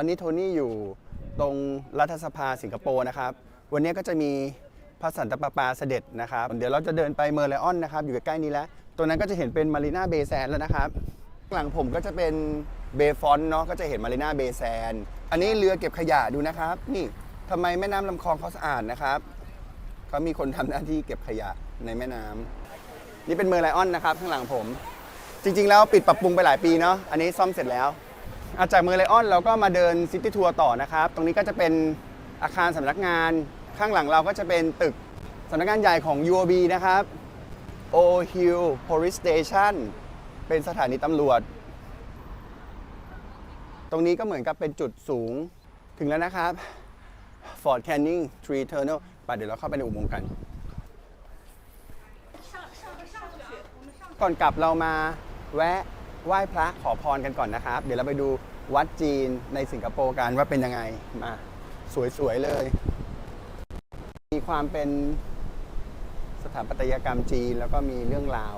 อนนี้โทนี่อยู่ตรงรัฐสภาสิงคโปร์นะครับ วันนี้ก็จะมีพระสันตะปาปาเสด็จนะครับ เดี๋ยวเราจะเดินไปเมอร์ไลออนนะครับ อยู่ใกล้ๆนี้แล้ว ตรงนั้นก็จะเห็นเป็นมารีนาเบย์แซนแล้วนะครับ หลังผมก็จะเป็นเบฟอนเนาะ ก็จะเห็นมารีนาเบย์แซน อันนี้เรือเก็บขยะดูนะครับ นี่ทำไมแม่น้ำลำคลองเขาสะอาดนะครับ เขามีคนทำหน้าที่เก็บขยะในแม่น้ำนี่เป็นเมอร์ไลออนนะครับข้างหลังผม จริง ๆ แล้วปิดปรับปรุงไปหลายปีเนาะ อันนี้ซ่อมเสร็จแล้ว อาจากเมอร์ไลออนเราก็มาเดินซิตี้ทัวร์ต่อนะครับ ตรงนี้ก็จะเป็นอาคารสำนักงาน ข้างหลังเราก็จะเป็นตึกสำนักงานใหญ่ของ UOB นะครับ O Hill Police Station เป็นสถานีตำรวจ ตรงนี้ก็เหมือนกับเป็นจุดสูงถึงแล้วนะครับ Fort Canning Tree Tunnel ไปเดี๋ยวเราเข้าไปในอุโมงค์กัน ก่อนกลับเรามาแวะ ไหว้พระขอพรกันก่อนนะครับ เดี๋ยวเราไปดูวัดจีนในสิงคโปร์กันว่าเป็นยังไงมาสวยๆเลย มีความเป็นสถาปัตยกรรมจีนแล้วก็มีเรื่องราว